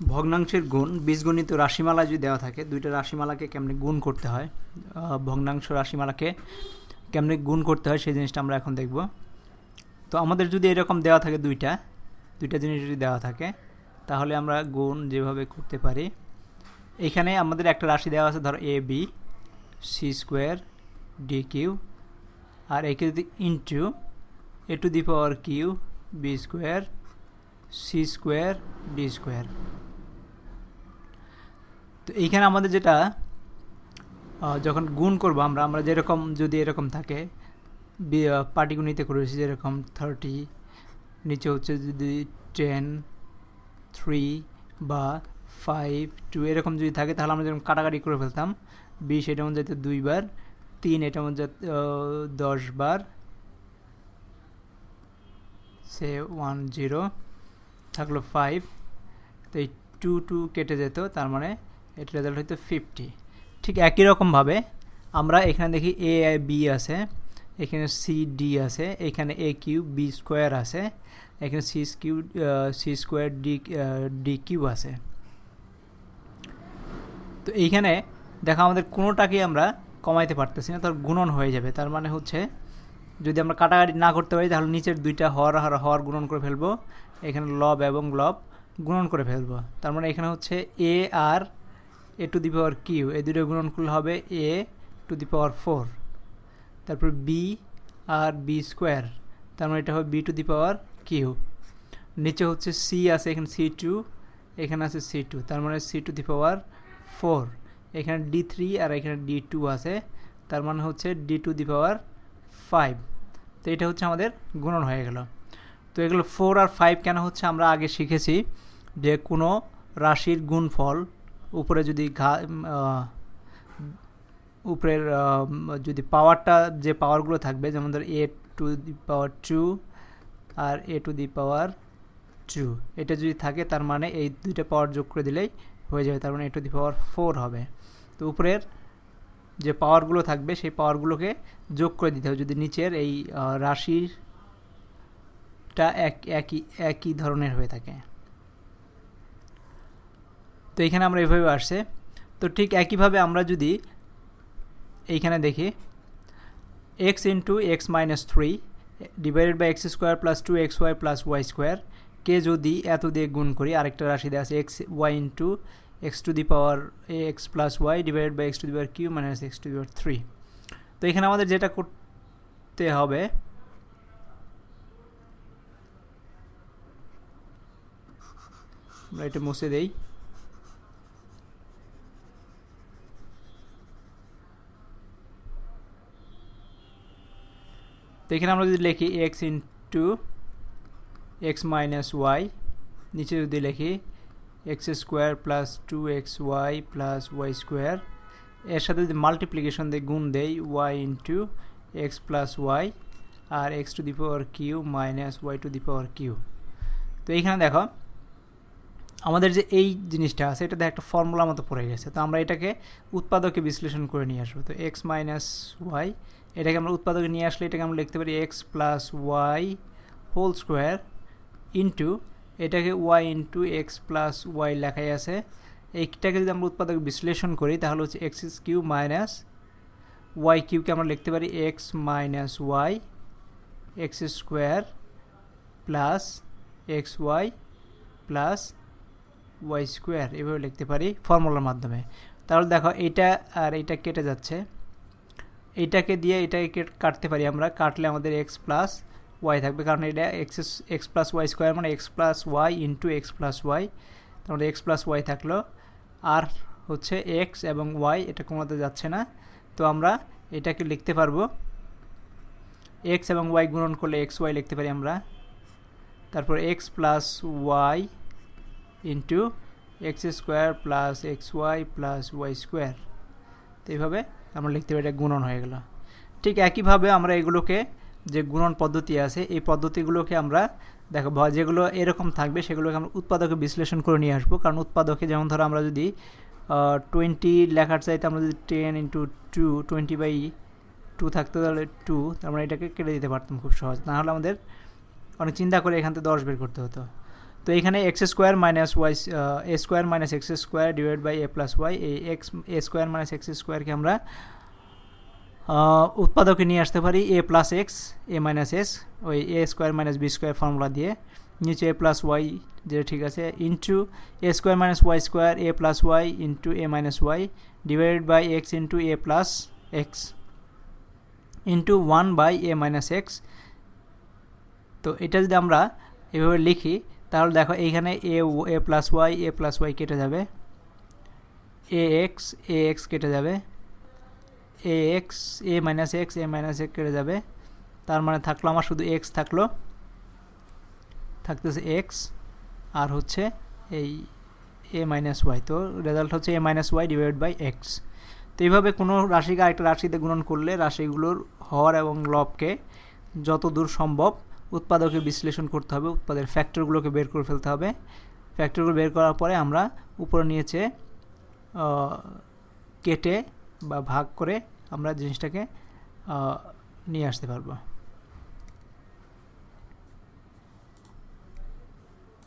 ভগ্নাংশের গুণ, বীজগণিত রাশিমালা যদি দেওয়া থাকে, দুইটা রাশিমালাকে কেমনে গুণ করতে হয়? ভগ্নাংশ রাশিমালাকে কেমনে গুণ করতে হয়, সেই জিনিসটা আমরা এখন দেখব। তো আমাদের যদি এরকম দেওয়া থাকে দুইটা দুইটা জিনিস যদি দেওয়া থাকে, তাহলে আমরা গুণ যেভাবে করতে পারি, এখানে আমাদের একটা রাশি দেওয়া আছে, ধরো A, B, C square, D Q, আর একে যদি into, A to the power Q, B square, C square, D square. তো এইখানে আমাদের যেটা যখন গুণ করব আমরা আমরা যেরকম যদি এরকম থাকে পাটিগণিতে করেছি যেরকম থার্টি নিচে হচ্ছে যদি টেন থ্রি বা ফাইভ টু এরকম যদি থাকে, তাহলে আমরা যেরকম কাটাকাটি করে ফেলতাম, বিশ এটার মধ্যে যেত দুইবার তিন এটার মধ্যে দশ বার, সে ওয়ান জিরো থাকল ফাইভ তো এই টু টু কেটে যেত, তার মানে এর রেজাল্ট হইতো ফিফটি ঠিক একই রকমভাবে আমরা এখানে দেখি এ আই বি আছে, এখানে সি ডি আছে, এখানে এ কিউ বি স্কোয়ার আছে, এখানে C Q C square D D Q আছে। তো এইখানে দেখো আমাদের কোনোটাকেই আমরা কমাইতে পারতেছি না, তার গুণন হয়ে যাবে। তার মানে হচ্ছে যদি আমরা কাটাকাটি না করতে পারি, তাহলে নিচের দুইটা হর আর হর গুণন করে ফেলব। এখানে লব এবং লব গুণন করে ফেলব। তার মানে এখানে হচ্ছে এ আর A to the power Q এই দুটো গুণন করলে হবে A to the power four তারপর বি আর বি স্কোয়ার তার মানে এটা হবে B to the power Q নিচে হচ্ছে সি আছে, এখানে সি টু এখানে আছে সি টু তার মানে C to the power four এখানে ডি থ্রি আর এখানে ডি টু আছে, তার মানে হচ্ছে D to the power five তো এটা হচ্ছে আমাদের গুণন হয়ে গেল। তো এগুলো ফোর আর ফাইভ কেন হচ্ছে আমরা আগে শিখেছি যে কোনো রাশির গুণফল উপরে যদি ঘা উপরের যদি পাওয়ারটা যে পাওয়ারগুলো থাকবে, যেমন ধর A to the power two R A to the power two এটা যদি থাকে তার মানে এই দুইটা পাওয়ার যোগ করে দিলেই হয়ে যাবে, তার মানে এ টু দি পাওয়ার ফোর হবে। তো উপরের যে পাওয়ারগুলো থাকবে, সেই পাওয়ারগুলোকে যোগ করে দিতে হবে। যদি নিচের এই রাশিটা এক, একই একই ধরনের হয়ে থাকে। তো এখানে আমরা এভাবে আসছে। তো ঠিক একইভাবে আমরা যদি এইখানে দেখি x into x minus three divided by x square plus two x y plus y square কে যদি এত দিয়ে গুণ করি, আরেকটা রাশি দেওয়া আছে x y into x to the power x plus y divided by x to the power q minus x to the power three তো এখানে আমাদের যেটা করতে হবে, আমরা এটা মুছে দেই। তো এখানে আমরা যদি লিখি x into x minus y নিচে যদি লিখি x square plus two x y plus y square এর সাথে যদি মাল্টিপ্লিকেশন দিয়ে গুণ দেই y into x plus y R x to the power q minus y to the power q তো এইখানে দেখো আমাদের যে এই জিনিসটা আছে, এটাতে একটা ফর্মুলা মতো পড়ে গেছে। তো আমরা এটাকে উৎপাদকে বিশ্লেষণ করে নিয়ে আসব। তো এক্স মাইনাস ওয়াই এটাকে আমরা উৎপাদকে নিয়ে আসলে এটাকে আমরা লিখতে পারি x plus y whole square into এটাকে y into x plus y লেখাই আছে। এইটাকে যদি আমরা উৎপাদক বিশ্লেষণ করি, তাহলে হচ্ছে x s q minus y কিউকে আমরা লিখতে পারি x minus y x square plus x y plus y square এভাবে লিখতে পারি ফর্মুলার মাধ্যমে। তাহলে দেখো এইটা আর এইটা কেটে যাচ্ছে। এইটাকে দিয়ে এটাকে কেট- কাটতে পারি আমরা। কাটলে আমাদের এক্স প্লাস ওয়াই থাকবে। কারণ এটা x x plus y square মানে x plus y into x plus y তাহলে এক্স প্লাস ওয়াই থাকল। আর হচ্ছে এক্স এবং ওয়াই এটা কোনোতে যাচ্ছে না। তো আমরা এটাকে লিখতে পারব। এক্স এবং ওয়াই গুণন করলে এক্স ওয়াই লিখতে পারি আমরা। তারপর x plus y into x square plus x y plus y square. তো এইভাবে আমরা লিখতে পারি, এটা গুণন হয়ে গেল। ঠিক একইভাবে আমরা এগুলোকে, যে গুণন পদ্ধতি আছে, এই পদ্ধতিগুলোকে আমরা দেখো যেগুলো এরকম থাকবে, সেগুলোকে আমরা উৎপাদকে বিশ্লেষণ করে নিয়ে আসব। কারণ উৎপাদকে যেমন ধরো আমরা যদি টোয়েন্টি লেখার চাইতে আমরা যদি ten into two twenty by two থাকতো, তাহলে টু তার মানে এটাকে কেটে দিতে পারতাম খুব সহজ। না হলে আমাদের অনেক চিন্তা করে এখান থেকে দশ বের করতে হতো। তো এখানে x square minus y a square minus x square divide by a plus y এই x a square minus x স্কোয়ারকে আমরা উৎপাদকে নিয়ে আসতে পারি a plus x a minus s ওই a square minus b square formula দিয়ে। নিচে এ প্লাস ওয়াই যেটা ঠিক আছে into a square minus y square a plus y into a minus y divided by x into a plus x into one by a minus x তো এটা যদি আমরা এভাবে লিখি তাহলে দেখো এইখানে a a plus y a plus y কেটে যাবে। এ এক্স এ এক্স কেটে যাবে। A x a minus x a minus x কেটে যাবে। তার মানে থাকল আমার শুধু এক্স থাকল। থাকতেছে এক্স আর হচ্ছে এই এ মাইনাস ওয়াই তো রেজাল্ট হচ্ছে a minus y divide by x তো এইভাবে কোনো রাশিকে আরেকটা রাশিতে গুণন করলে রাশিগুলোর হর এবং লবকে যত দূর সম্ভব উৎপাদকে বিশ্লেষণ করতে হবে, উৎপাদের ফ্যাক্টরগুলোকে বের করে ফেলতে হবে। ফ্যাক্টরগুলো বের করার পরে আমরা উপরে নিয়েছে কেটে বা ভাগ করে আমরা জিনিসটাকে নিয়ে আসতে পারব।